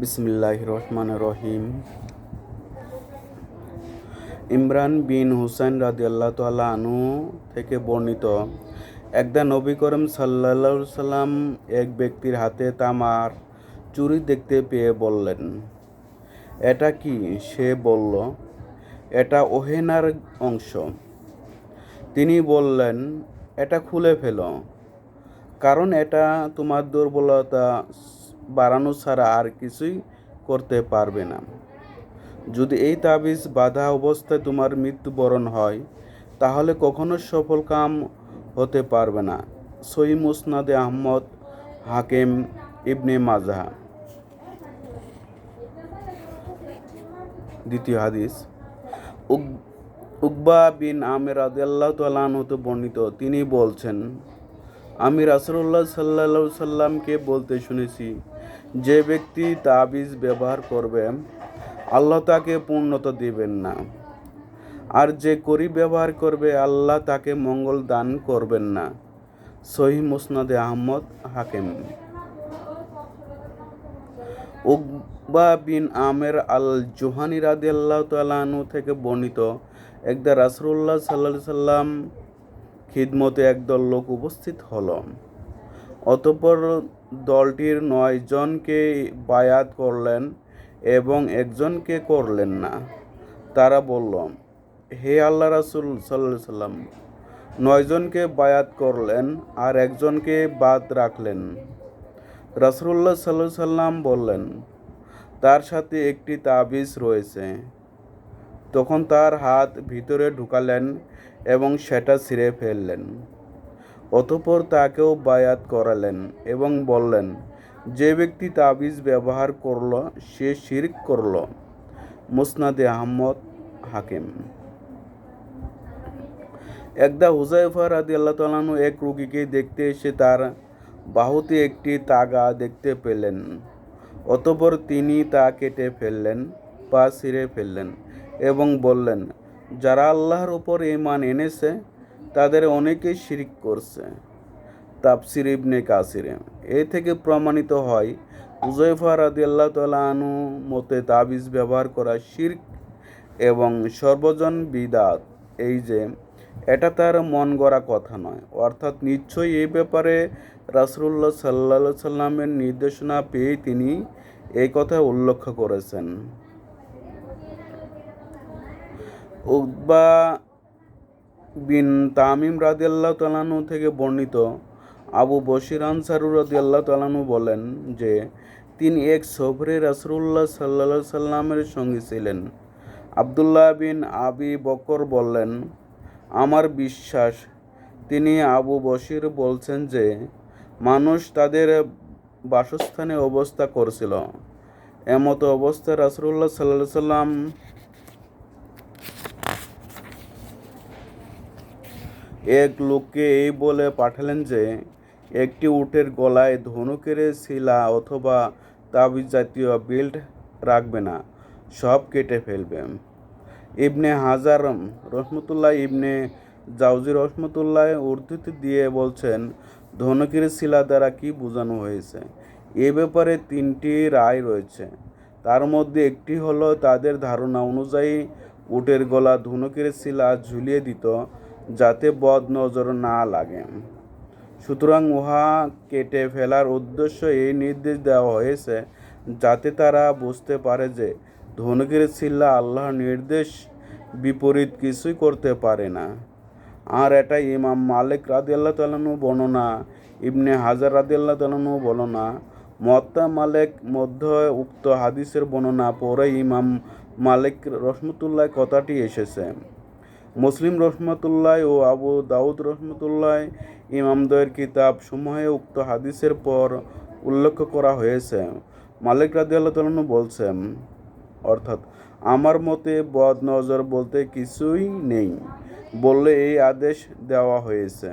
বিসমিল্লাহ রহমান রহিম। ইমরান বিন হুসাইন রাদি আল্লাহ তাল্লাহ আনু থেকে বর্ণিত, একদা নবী করিম সাল্লা সাল্লাম এক ব্যক্তির হাতে তামার চুরি দেখতে পেয়ে বললেন, এটা কি? সে বলল, এটা ওহেনার অংশ। তিনি বললেন, এটা খুলে ফেলো, কারণ এটা তোমার দুর্বলতা বাড়ানো ছাড়া আর কিছুই করতে পারবে না। যদি এই তাবিজ বাধা অবস্থায় তোমার মৃত্যুবরণ হয়, তাহলে কখনো সফল কাম হতে পারবে না। সই মুসনাদে আহমদ হাকিম ইবনে মাজা দ্বিতীয় হাদিস উক- উকবা বিন আমের আদাল্লাহ হতে বর্ণিত। তিনি বলছেন, আমি রাসুল্লাহ সাল্লা সাল্লামকে বলতে শুনেছি যে ব্যক্তি তাবিজ ব্যবহার করবে আল্লাহ তাকে পূর্ণতা দিবেন না। আর যে করি ব্যবহার করবে, আল্লাহ তাকে মঙ্গল দান করবেন না। সহি মুসনাদে আহমদ হাকিম। উকবা বিন আমের আল জোহানি রাদি আল্লাহ তালু থেকে বর্ণিত একদা রাসুল্লাহ সাল্লা সাল্লাম খিদমতে একদল লোক উপস্থিত হলো। অতঃপর দলটির নয় জনকে বায়াত করলেন এবং একজনকে করলেন না। তারা বলল, হে আল্লাহ রাসুল সাল্লাহ সাল্লাম নয়জনকে বায়াত করলেন আর একজনকে বাদ রাখলেন। রাসুল্লাহ সাল্লাহ সাল্লাম বললেন, তার সাথে একটি তাবিজ রয়েছে। তখন তার হাত ভিতরে ঢুকালেন এবং সেটা ছিঁড়ে ফেললেন। অতঃপর তাকেও বায়াত করালেন এবং বললেন, যে ব্যক্তি তাবিজ ব্যবহার করল, সে শিরক করল। মুসনাদে আহমদ হাকিম। একদা হুজাইফা রাদি আল্লাহ তালানু এক রুগীকে দেখতে এসে তার বাহুতে একটি তাগা দেখতে পেলেন। অতপর তিনি তা কেটে ফেললেন, পা ছিঁড়ে ফেললেন এবং বললেন, যারা আল্লাহর উপর ইমান এনেছে তাদের অনেকেই শিরিক করছে। তাপসির ইবনে কাসিরে। এ থেকে প্রমাণিত হয় উজয়ফা রাদি আল্লাহ তালা আনু মতে তাবিজ ব্যবহার করা শির্ক এবং সর্বজন বিদাত। এই যে, এটা তার মন গড়া কথা নয়। অর্থাৎ নিশ্চয়ই এই ব্যাপারে রাসুল্লাহ সাল্লা সাল্লামের নির্দেশনা পেয়ে তিনি এই কথা উল্লেখ করেছেন। উকবা বিন তামিম রাদিয়াল্লাহ তালানু থেকে বর্ণিত আবু বশির আনসারু রাদিয়াল্লাহ তালানু বলেন যে, তিনি এক সফরে রাসুল্লাহ সাল্লা সাল্লামের সঙ্গে ছিলেন। আবদুল্লাহ বিন আবি বকর বললেন আমার বিশ্বাস, তিনি আবু বশির বলছেন যে, মানুষ তাদের বাসস্থানে অবস্থা করছিল। এমতো অবস্থায় রাসুল্লাহ সাল্লাহ সাল্লাম এক লোককে এই বলে পাঠালেন যে, একটি উটের গলায় ধনুকের শিলা অথবা তাবিজ জাতীয় বিল্ড রাখবে না, সব কেটে ফেলবে। ইবনে হাজার রহমতুল্লাহ ইবনে জাউজি রহমতুল্লাহ উর্দুতে দিয়ে বলছেন, ধনুকের শিলা দ্বারা কি বোঝানো হয়েছে? এ ব্যাপারে তিনটি রায় রয়েছে। তার মধ্যে একটি হলো তাদের ধারণা অনুযায়ী উটের গলা ধনুকের শিলা ঝুলিয়ে দিত যাতে বদ নজর না লাগে। সুতরাং উহা কেটে ফেলার উদ্দেশ্য এই নির্দেশ দেওয়া হয়েছে, যাতে তারা বুঝতে পারে যে ধনুকের শিল্লা আল্লাহর নির্দেশ বিপরীত কিছুই করতে পারে না। আর এটা ইমাম মালিক রাদিয়াল্লাহ তালানু বর্ণনা ইবনে হাজার রাদিয়াল্লাহ তালানু বর্ণনা মত্তা মালিক মধ্য উক্ত হাদিসের বর্ণনা পরে ইমাম মালিক রহমতুল্লাহ কথাটি এসেছে। মুসলিম রহমতুল্লাহ ও আবু দাউদ রহমতুল্লাহ ইমামদয়ের কিতাব সমূহে উক্ত হাদিসের পর উল্লেখ করা হয়েছে। মালিক রাজি আল্লাহ বলছেন, অর্থাৎ, আমার মতে বদ নজর বলতে কিছুই নেই। বললে এই আদেশ দেওয়া হয়েছে।